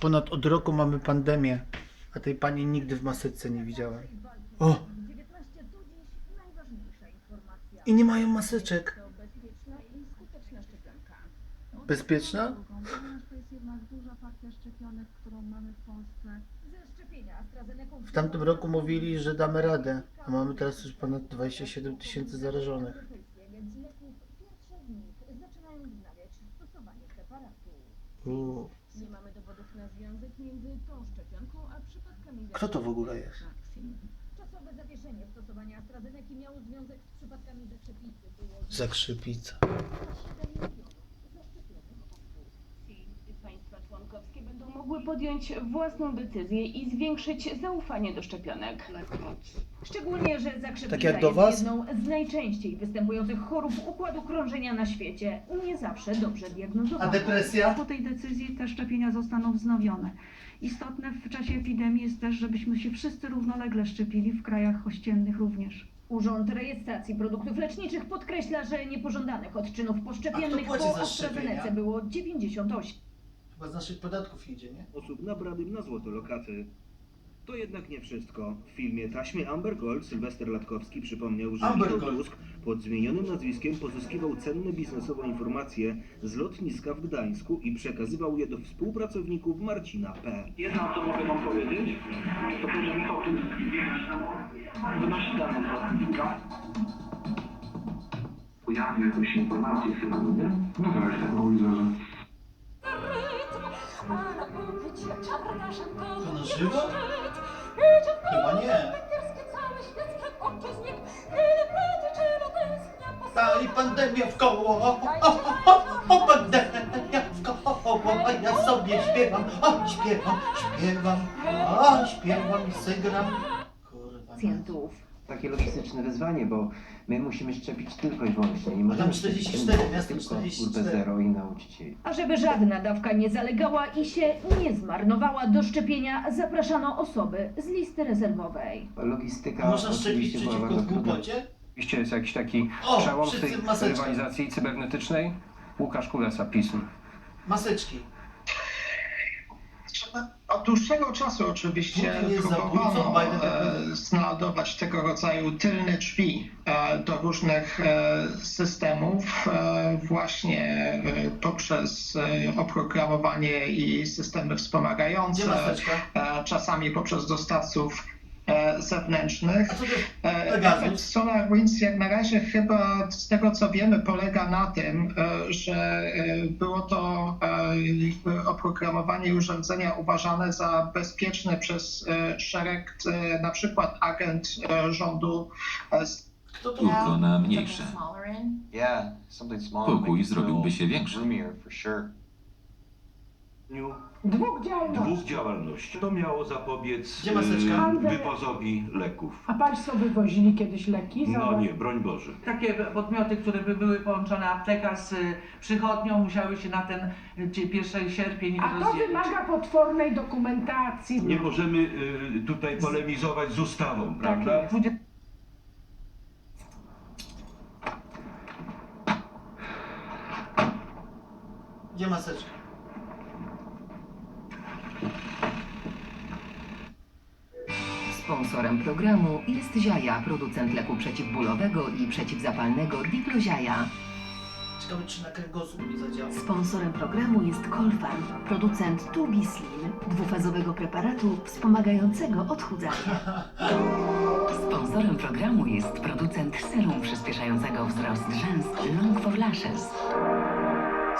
Ponad od roku mamy pandemię, a tej pani nigdy w maseczce nie widziałem. O! I nie mają maseczek. Bezpieczna? W tamtym roku mówili, że damy radę, a mamy teraz już ponad 27 tysięcy zarażonych. Uuu. Na związek między tą szczepionką a przypadkami Kto to w ogóle jest? Czasowe zawieszenie stosowania miało związek z przypadkami zakrzepicy. Było. Państwa mogły podjąć własną decyzję i zwiększyć zaufanie do szczepionek. Szczególnie, że zakrzepica Tak jak do jest was? jedną z najczęściej występujących chorób układu krążenia na świecie. Nie zawsze dobrze A diagnozowana. depresja? Po tej decyzji te szczepienia zostaną wznowione. Istotne w czasie epidemii jest też, żebyśmy się wszyscy równolegle szczepili, w krajach ościennych również. Urząd Rejestracji Produktów Leczniczych podkreśla, że niepożądanych odczynów poszczepiennych płaci po za szczepienia? AstraZeneca było 98. Chyba z naszych podatków idzie, nie? osób nabranym na złotolokaty. To jednak nie wszystko. W filmie Taśmie Amber Gold Sylwester Latkowski przypomniał, że Amber Michał Gold. Tusk pod zmienionym nazwiskiem pozyskiwał cenne biznesowe informacje z lotniska w Gdańsku i przekazywał je do współpracowników Marcina P. Jedno, co mogę wam powiedzieć, to to, że Michał tu wynosi dane z lotniska. Ujawnił jakąś informację chyba, no nie? No tak, tak, bo widzę, że... To na żywo? Chyba nie. Ta i pandemia w koło, o, o, o, o, pandemia w koło, ja sobie śpiewam, o, śpiewam, śpiewam, o, śpiewam i sygram. Kurwa. Takie logistyczne wyzwanie, bo my musimy szczepić tylko i wyłącznie. Nie możemy tam szczepić 44, tylko miasto Urbę 44. Zero i nauczycieli. A żeby żadna dawka nie zalegała i się nie zmarnowała do szczepienia, zapraszano osoby z listy rezerwowej. Logistyka Można szczepić oczywiście była przeciwko bardzo trudna. głupocie? Oczywiście jest jakiś taki O, przełom w wszyscy tej w maseczkach. rywalizacji cybernetycznej. Łukasz Kulesa, PiSM. Maseczki. Od dłuższego czasu oczywiście próbowano tak e, znajdować tego rodzaju tylne drzwi e, do różnych e, systemów właśnie poprzez oprogramowanie i systemy wspomagające, czasami poprzez dostawców zewnętrznych. E. Efekt SolarWinds jak na razie chyba z tego co wiemy polega na tym, e, że e, było to oprogramowanie urządzenia uważane za bezpieczne przez szereg na przykład agent rządu Kto to? Tylko na mniejsze. Pokój zrobiłby się większy. Sure. Dwóch działalności. dwóch działalności. To miało zapobiec Gdzie maseczka? y, wywozowi leków. A Państwo wywozili kiedyś leki? No nie, broń Boże. Takie podmioty, które by były połączone apteka z y, przychodnią, musiały się na ten y, czy 1 sierpień A to rozdzielić. wymaga potwornej dokumentacji. Nie możemy y, tutaj polemizować z ustawą, Tak prawda? jest. Dwudzie- Gdzie maseczka? Programu jest Ziaja, producent leku przeciwbólowego i przeciwzapalnego Diploziaja. Ciekawe czy na kręgosłup nie zadziała. Sponsorem programu jest Colfarm, producent Tubi Slim, dwufazowego preparatu wspomagającego odchudzanie. Sponsorem programu jest producent serum przyspieszającego wzrost rzęs Long for Lashes.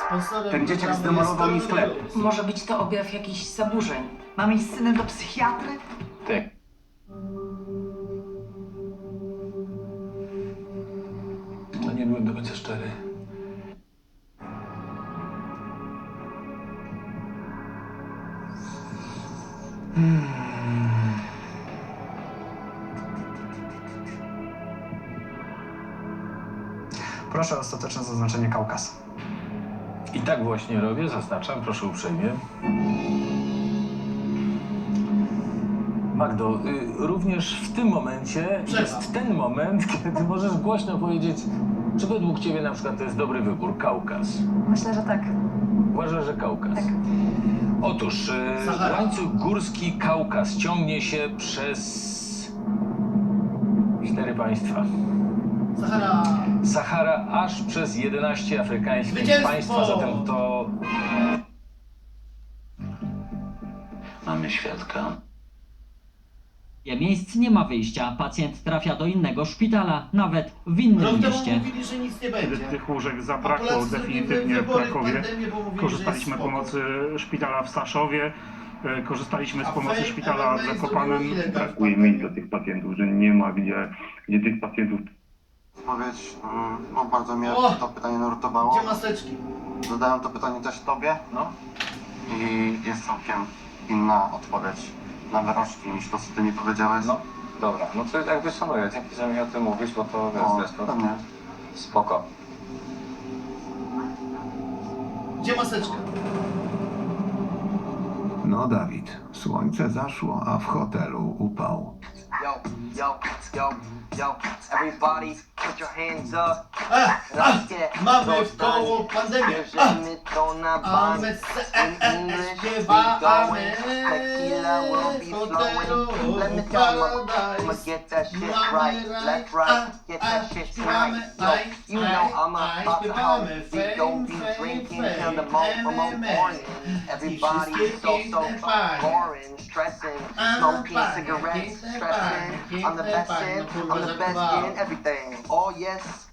Sponsorem Ten dzieciak programu zdemolował mi jest sklep. Może być to objaw jakichś zaburzeń. Mam iść z synem do psychiatry? Ty. Do końca szczery. Proszę o ostateczne zaznaczenie Kaukaz. I tak właśnie robię, zaznaczam, proszę uprzejmie. Magdo, y, również w tym momencie jest ten moment, kiedy możesz głośno powiedzieć, czy według Ciebie na przykład to jest dobry wybór, Kaukaz. Myślę, że tak. Uważasz, że Kaukaz. Otóż e, Sahara. łańcuch górski Kaukaz ciągnie się przez cztery państwa. Sahara. Sahara aż przez 11 afrykańskich Zwycięstwo! państwa, zatem to Mamy świadka. Miejsc nie ma wyjścia. Pacjent trafia do innego szpitala, nawet w innym Rok temu mieście. mówili, że nic nie będzie. Tych łóżek A zabrakło Polacy zrobili definitywnie w wybory Krakowie. bo mówili, że Korzystaliśmy jest z pomocy szpitala w Staszowie, e, korzystaliśmy A z pomocy szpitala w Zakopanem. zrobiło ile? Brakuje miejsc dla tych pacjentów, że nie ma gdzie, gdzie tych pacjentów Odpowiedź, mm, no bardzo mnie O! to pytanie nurtowało. Gdzie maseczki? Zadałem to pytanie też tobie, no. I jest całkiem inna odpowiedź na wyroczki niż to, co ty mi powiedziałeś. No, Dobra, no to jakby szanuję, dzięki, że mi o tym mówisz, bo to wiesz, o, zresztą pewnie. spoko. Gdzie maseczka? No Dawid, słońce zaszło, a w hotelu upał. Yo, yo, yo, yo, everybody put your hands up. Mamy koło pandemię. Bierzemy to na bank. Śpiewamy Tequila will be flowing. Let me tell you, I'ma get that shit right. Let's right, get that shit right. Yo, you know I'm a to help. Don't be drinking till the morning. Everybody is so, so boring. Stressing, smoking cigarettes, stressing. I'm the best in, I'm the best in everything. Oh yes.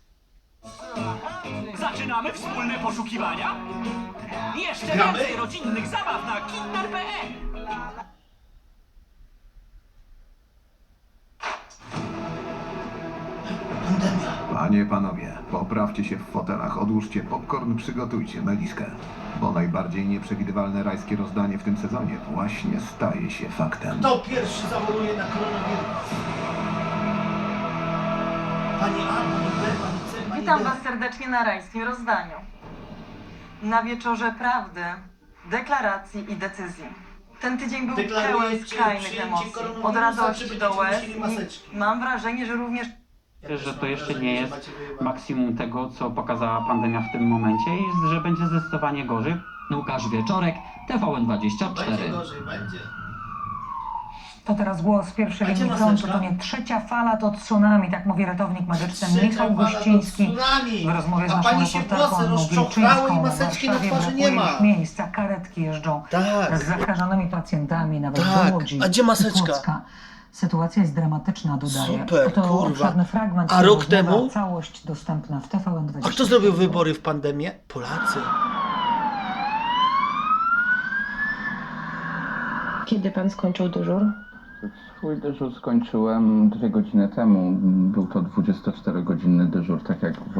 Zaczynamy wspólne poszukiwania? Jeszcze Gramy? więcej rodzinnych zabaw na kinder.pl Pandemia. Panie, panowie, poprawcie się w fotelach, odłóżcie popcorn, przygotujcie meliskę. Bo najbardziej nieprzewidywalne rajskie rozdanie w tym sezonie właśnie staje się faktem. Kto pierwszy zachoruje na koronawirus? Witam. Was serdecznie na rajskim rozdaniu. Na wieczorze prawdy, deklaracji i decyzji. Ten tydzień był pełen Deklarujecie skrajnych przyjęcie emocji. koronawirusa, Od czy radości będziecie do łez nosili maseczki? i mam wrażenie, że również że to jeszcze nie jest maksimum tego, co pokazała pandemia w tym momencie i że będzie zdecydowanie gorzej. Łukasz Wieczorek, TVN24. Będzie gorzej, będzie. To teraz głos pierwszej linii frontu. maseczka? To nie trzecia fala, to tsunami, tak mówi ratownik medyczny Trzecia Michał fala to Gościński. tsunami. W rozmowie z A naszą pani się reporterką włosy Anną rozczochrały i w maseczki na Warszawie twarzy nie brakuje ma. już miejsca, karetki jeżdżą Tak. z zakażonymi pacjentami, nawet Tak. do Łodzi. A gdzie maseczka? i Płocka. Sytuacja jest dramatyczna, dodaje. Super, to kurwa. obszerny fragment. A rok rozmowy, temu? Całość dostępna w TVN24. A kto zrobił wybory w pandemię? Polacy. Kiedy pan skończył dyżur? Swój dyżur skończyłem dwie godziny temu. Był to 24-godzinny dyżur, tak jak